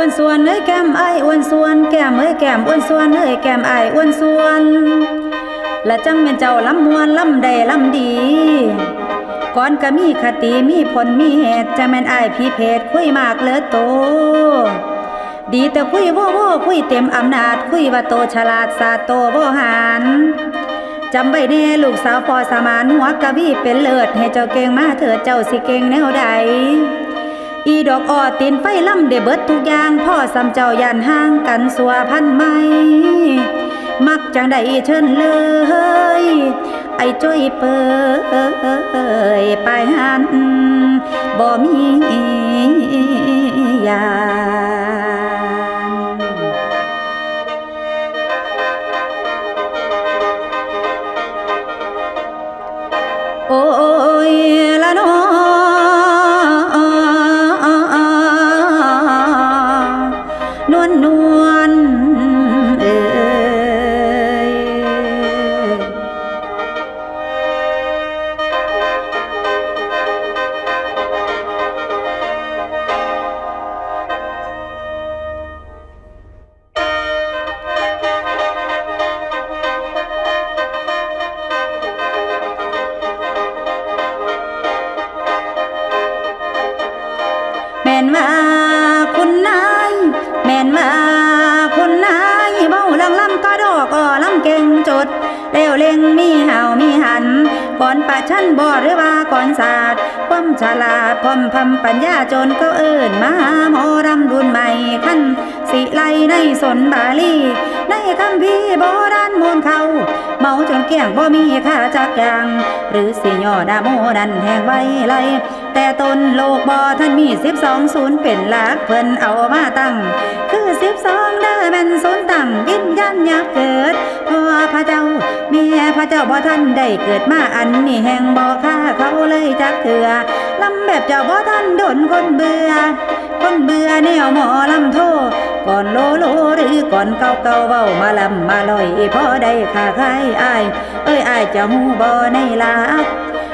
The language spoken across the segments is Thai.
อ้วนส่วนเอ้ยแก้มไอ้อ้วนส่วนแก้มเอ้ยแก้มอ้วนส่วนเอ้ยแก้มไอ้อ้วนส่วนและจังเป็นเจ้าลำมวนลำใดลำดี ก่อนก็มีคติมีผลมีเหตุจะแม่นอายพี่เพศคุยมากเลือโต ดีแต่คุยโว่โว่คุยเต็มอำนาจคุยว่าโตฉลาดสาโตบ่หารจำไว้แน่ลูกสาวพอสมานหัวกะวีเป็นเลิศให้เจ้าเก่งมาเถิดเจ้าสิเก่งแนวใด อีดอกอ้อตีนไฟล่ำเดเบิดทุกอย่างพ่อสำเจ้ายันห่างกันสัวพันไม่มักจังได้เชิญเลย ไอ้จ้อยเปยไปหันบ่มียานโอ้ ดเร็วเล็งมีเห่ามีหัน ก่อนปะชั้นบ่หรือว่าก่อนศาสตร์ความฉลาดพร้อมพำปัญญาจนก็เอิ้นมาหมอรำรุ่นใหม่ขั้นสิไลในสนบาลี ในคำพีโบราณมูลเขา เมาจนเกลี้ยงบ่มีค่าจักอย่าง หรือสิย่อดาโมนันแห่งไว้ไล แต่ตนโลกบ่ท่านมีสิบสองศูนย์เป็นหลักเพิ่นเอามาตั้ง คือสิบสองเด้อแม่นศูนย์ตั้งวิญญาณอยากเกิดพ่อพระเจ้าแม่พระเจ้าบ่ท่านได้เกิดมาอันนี้แห่งบ่ค่าเขาเลยจักเถื่อลำแบบเจ้าบ่ท่านโดนคนเบื่อ คนเบื่อแนวหมอลำโทก่อนโลโลหรือก่อนเก่าเก่าเว้ามาลำมาลอยพอได้ค่าขายอายเอ้ยอายจะหูบ่ในลัก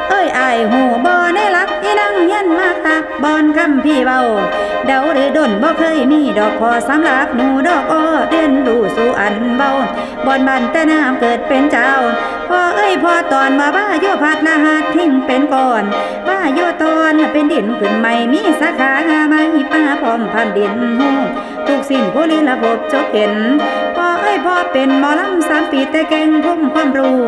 เอ้ยอายหูบ่ในลัก อียนมาคักบอนคำพี่เบาเดาหรือดนบ่เคยมีดอกพอสำหรับหนูดอกอ้อเรียนดูสู่อันเบาบอนบันแต่น้ำเกิดเป็นเจ้าพ่อเอ้ยพอตอนมาบ้าโยพัดนาหาทิ้งเป็นก่อนบ้าโยตอนเป็นดินขึ้นใหม่มีสาขางาไม้ป้าพร้อมพันดินหูทุกสิ่งผู้ลีระบบจบเห็น ยพ่อเป็นหมอลำสามปีแต่เก่งพุ่มความรู้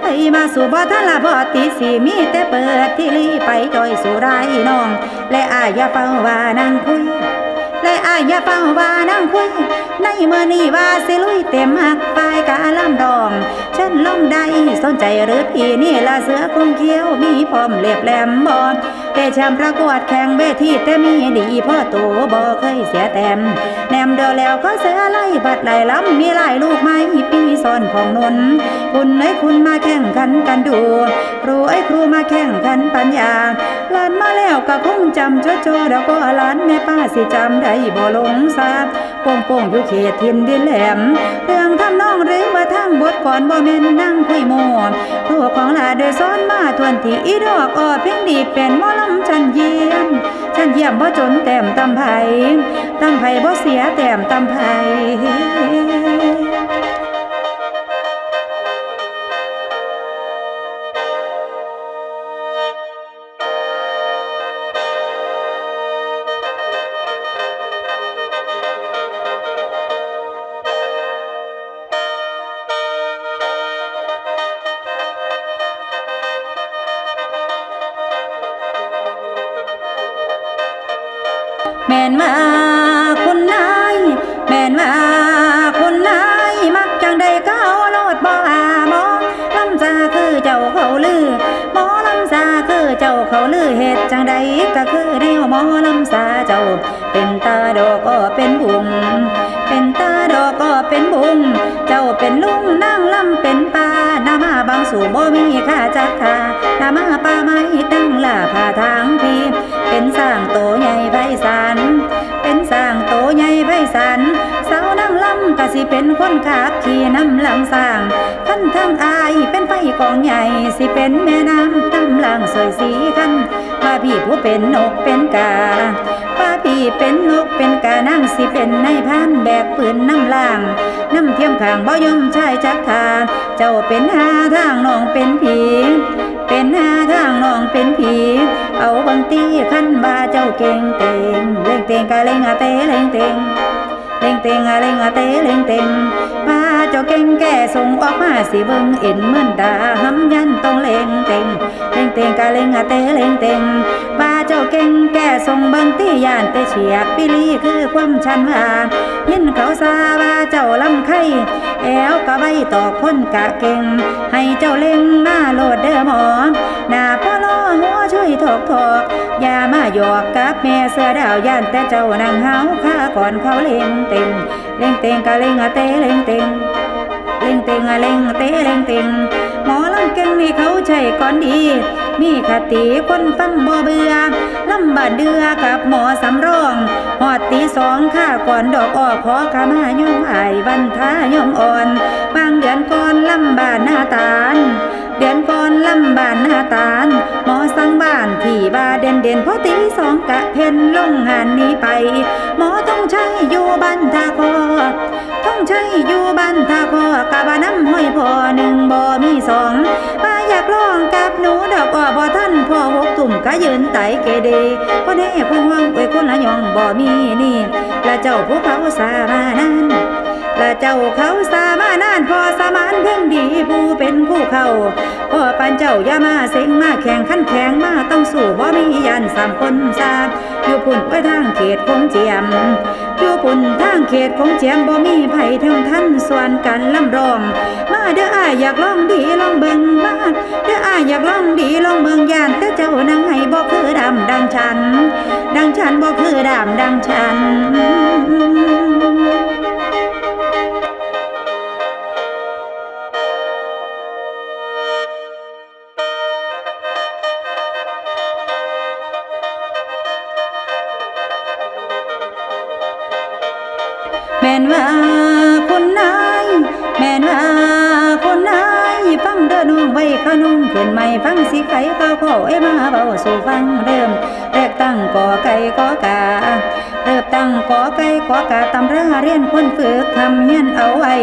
ไปมาสู่บ่ทันละบ่ตีสีมีแต่เปิดที่ลีไปจอยสู่ไรายน้อง และอายาเฝ้าว่านั่งคุย และอายาเฝ้าว่านั่งคุย ในเมื่อนี้ว่าสิลุยเต็มหักปลายกาลำดองฉันลงได้สนใจหรือพี่นี่ละเสือคงเขียวมีพร้อมเล็บแหลมบอด แต่แชมป์ประกวดแข่งเวทีแต่มีดีพ่อตัวบ่เคยเสียแต้มแนมเดียวแล้วก็เสือไล่บัดไล่ล้ำมีหลายลูกไม้ปีซ้อนของนนคุณไอ้คุณมาแข่งขันกันดูครูไอ้ครูมาแข่งขันปัญญาหลานมาแล้วก็คงจำโจโจแล้วก็หลานแม่ป้าสิจำได้บ่ลงทราบโป่งโป่งอยู่เขตทินดินแหลมเรื่องทำนองหรือว่าทางบทก่อนบ่แม่นนั่งคุยโมครูของลาโดยซ้อนมาทวนที่อีดอกออดเพียงดีเป็นมอลำฉันเยี่ยม ฉันเยี่ยมบ่จนแต้มตำไผตำไผบ่เสียแต้มตำไผ แม่นว่าคุณนายแม่นว่าคุณนายมักจังใดก็เอาโลดบ่อาหมอลำซาคือเจ้าเขาลือหมอลำซาคือเจ้าเขาลือเหตุจังใดก็คือแนวหมอลำซาเจ้า เป็นตาดอกก็เป็นบุงเป็นตาดอกก็เป็นบุงเจ้าเป็นลุงนั่ง สู่บ่มีค่าจักค่านามาป่าไม้ตั้งล่าผ่าทางพีเป็นสร้างโตใหญ่ไพศาลเป็นสร้างโตใหญ่ไพศาลสาวนั่งลำก็สิเป็นคนขับขี่นำลำสร้างขั้นทางอายเป็นไฟกองใหญ่สิเป็นแม่น้ำตำลางสวยสีขันป้าพี่ผู้เป็นนกเป็นกาีเป็นนกเป็นกานั่งสิเป็นนายพันแบกปืนน้ำล่างน้ำเทียมขางบ่ยมชายจักทาเจ้าเป็นหาทางน้องเป็นผีเป็นหาทางน้องเป็นผีเอาบางตีขั้นบาเจ้าเก่งเต็งเล่งเต็งกะเล่งอะเตเล่งเต็งเล่งเต็งอะเล่งอะเตเล่งเต็งบาเจ้าเก่งแก่ส่งออกมาสิเบิ่งเอ็นเหมือนดาหำยันต้องเล่งเต็งเล่งเต็งกะเล่งอะเตเล่งเต็งบา เจ้าเก่งแก่ส่งเบิ่งตียานแต่เฉียกปิลีคือความชันว่ายินเขาซาว่าเจ้าลำไข่แอวกะไว้ต่อคนกะเก่ง ให้เจ้าเล่งมาโลดเด้อหมอหน้าพ่อล้อหัวช่วยถอกถอกอย่ามาหยอกกับแม่เสือดาวย่านแต่เจ้านั่งเฮาข้าก่อนเขาเล่งเต็งเล่งเต็งกะเล่งอะเตเล่งเต็งเล่งเต็งอะเล่งเตเล่งเต็ง อลำเก่งนี่เขาใช่ก่อนดี มีคติคนฟังบ่เบื่อลำบาดเดือกับหมอสำรองหอดตีสองข้าก่อนดอกออกขอขมาย่อมอายวันท้าย่อมอ่อนบางเดือนก่อนลำบาดหน้าตาลเดือนก่อนลำบานหน้าตาลหมอสั่งบ้านที่บาเด่นเด่นพอตีสองกะเพนลงงานนี้ไป หมอต้องใช้อยู่บ้านทาคอ องใช้อยู่บ้านทาคอกะบาน้ำห้อยพ่อหนึ่งบ่มีสองป้าอยากลองกับหนูดอกอ้อบ่ท่านพ่อหกตุ่มกะยืนไตเกเดพ่อแน่พ่อห้องเอ้ยคนละยองบ่มีนี่และเจ้าผู้เขาสามานั้นและเจ้าเขาสามานานพอสมานเพ่งดีผู้เป็นผู้เขาพ่อปันเจ้าอย่ามาเซ็งมาแข่งขันแข่งมาต้องสู้บ่มียันสามคนซาอยู่ปุ่นไว้ทางเขตคงเจียม อยู่ปุ่นทางเขตของแจมบ่มีไผเท่าท่านส่วนกันลำรอง มาเด้ออ้ายอยากลองดีลองเบิ่งมาเด้ออ้ายอยากลองดีลองเบิ่งยานแต่เจ้านางให้บ่คือดำดังฉัน ดังฉันบ่คือดำดังฉัน ว้ขนมขึ้นใหม่ฟังสิไข่ข้าวขอเอ้มาเบาสู่ฟังเริ่มแรกตั้งกอไก่กอกาเริ่มตั้งกอไก่กอกาตำราเรียนควรฝึกทำเฮียนเอาไว้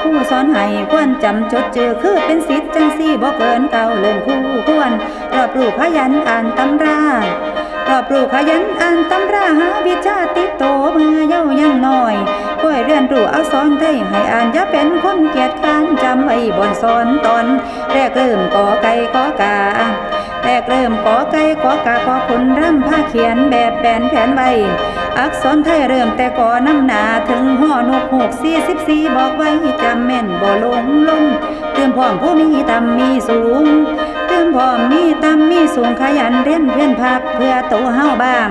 ผู้สอนให้ควรจำจดเจอคือเป็นสิทธิ์จังสี่บ่เกินเก่าเลื่อนคู่ควรรอบรู้พยันอ่านตำรา รอบรู้ขยันอ่านตำราหาวิชาติดโตเมื่อเย้ายังน้อยค่อยเรียนรู้เอาสอนไทยให้อ่านอย่าเป็นคนเกียจค้านจำไว้บนสอนตอน แรกเริ่มกอไก่กอกาแรกเริ่มกอไก่กอกาขอคุณร่ำผ้าเขียนแบบแปนแผนไว้อักษรไทยเริ่มแต่ก่อน้ำหนาถึงห่อนกหกสี่สิบสี่บอกไว้จำแม่นบ่ลงลงเตือนพร้อมผู้มีต่ำมีสูง เติมพร้อมมีต่ำมีสูงขยันเรียนเพียนพักเพื่อโตเฮาบ้าง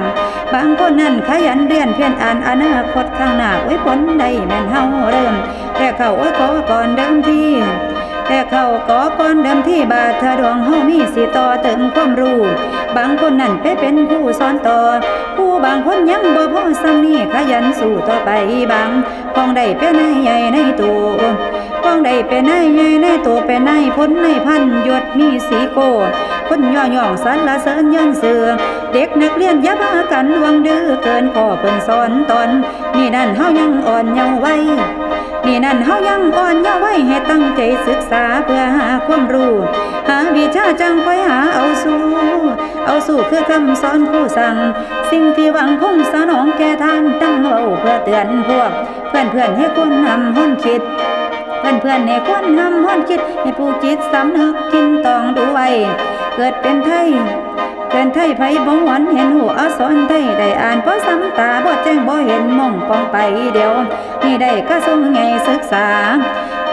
บางคนนั่นขยันเรียนเพียนอ่านอนาคตข้างหน้าไว้ผลได้แม่นเฮาเริ่ม แต่เข้าไว้ขอก่อนเดิมทีแต่เข้าก่อก่อนเดิมที่บาทเธอดวงเฮามีสิต่อเติมความรู้ บางคนนั่นไปเป็นผู้สอนต่อ ผู้บางคนยังบ่พอซ้ำนี่ขยันสู้ต่อไปบางพองได้เป็นนายใหญ่ในตัว พองได้เป็นนายใหญ่ในตัวเป็นนายพ้นในพันยศมีสีโกคนย่อย่องสรรเสริญยันเสือเด็กนักเรียนย่าบ้ากันวังดื้อเกินข้อเพิ่นสอนตอน นี่นั่นเฮายังอ่อนเยาว์ไว้นี่นั่นเฮายังอ่อนเยาว์ไว้ให้ตั้งใจศึกษาเพื่อหาความรู้หาวิชาจังค่อยหาเอาสู่เอาสู่คือคำสอนผู้สั่ง สิ่งที่หวังคงสนองแก่ท่านตั้งเว้าเพื่อเตือนพวก เพื่อนเพื่อนให้คนนำห้นคิด พื่อนเพื่อนๆให้คนนำห้อนคิดให้ผู้จิตสำนึกกินต้องดูไว้ เกิดเป็นไทยเกินไทยไผบ่หวนเห็นหูอักษรไทยได้อ่านเพราะซ้ำตาบ่แจ้งบ่เห็นมองปองไปเดียว นี่ได้กระทรวงไงศึกษา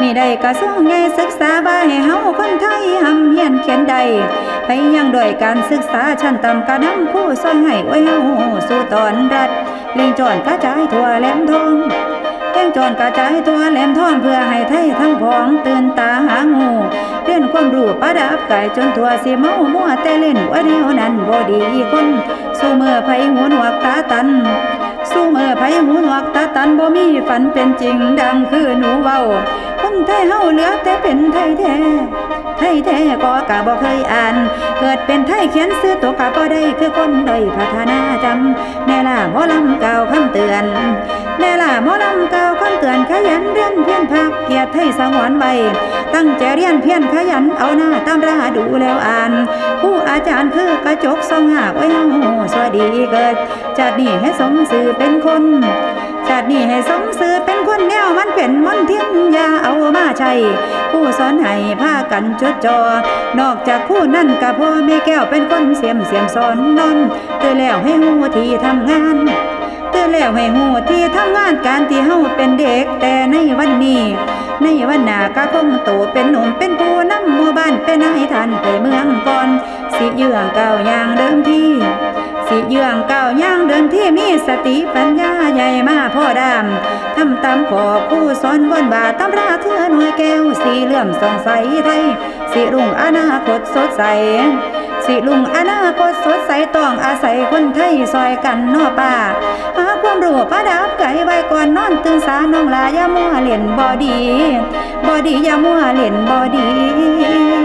นี่ได้กระทรวงไงศึกษาว่าให้เฮาคนไทยหำเฮียนเขียนได้ไปยังด้วยการศึกษาชั้นต่ำกระนำผู้สอนให้ไว้เฮาสู่ตอนรัฐเลิงจอนกระจายทั่วแหลมทอง แจ้งจอนกระจายตัวแหลมท่อนเพื่อให้ไทยทั้งผองตื่นตาหางูเรียนความรู้ประดับกายจนทั่วสิเมามัวแต่เล่นว่าเดียวนั้นบ่ดีคนสู้เมื่อไผหัวหนวกตาตันสู้เมื่อไผหัวหนวกตาตันบ่มีฝันเป็นจริงดังคือหนูเว้า คนไทยเฮาเหลือแต่เป็นไทยแท้ ไทยแท้ก็กะบ่เคยอ่าน เกิดเป็นไทยเขียนซื้อตัวกะบ่ได้คือคนด้อยพัฒนาจำแน่ล่ะหมอลำเก่าคำเตือนแน่ล่ะหมอลำเก่าคำเตือนขยันเรียนเพียนพักเกียรติไทยสงวนไว้ตั้งใจเรียนเพียนขยันเอาหน้าตามราดูแล้วอ่าน ผู้อาจารย์คือกระจกส่องหากไว้เฮาสวัสดีเกิดจัดนี่ให้สมสื่อเป็นคน ตินี้ให้สมสื่อเป็นคนแนวมันเป็นมนเทียนอยาเอามาใช้ผู้สอนให้พากันจดจอนอกจากผู้นั่นกะพ่อแม่แก้วเป็นคนเสียมเสียมสอนนอนเตือแล้วให้หูที่ทำงานเตือแล้วให้หูที่ทำงานการที่เฮาเป็นเด็กแต่ในวันนี้ในวันหน้าก็คงโตเป็นหนุ่มเป็นผู้นำหมู่บ้านเป็นนายทันไปเมืองก่อนสิเยื่อเก่าอย่างเดิมที่ สิเยื่องเก่าย่างเดินที่มีสติปัญญาใหญ่มาพ่อดามทำตามขอผู้สอนบนบาตำราเทือหน่วยแก้วสีเหลื่อมสองใสไทยสิรุ่งอนาคตสดใสสิลุงอนาคตสดใสต้องอาศัยคนไทยซอยกันนอป่าหาความรู้ประดับไก่ไว้ก่อนนอนตื่นสาน้องลายามัวเล่นบอดี บอดีย่ามัวเล่นบอดี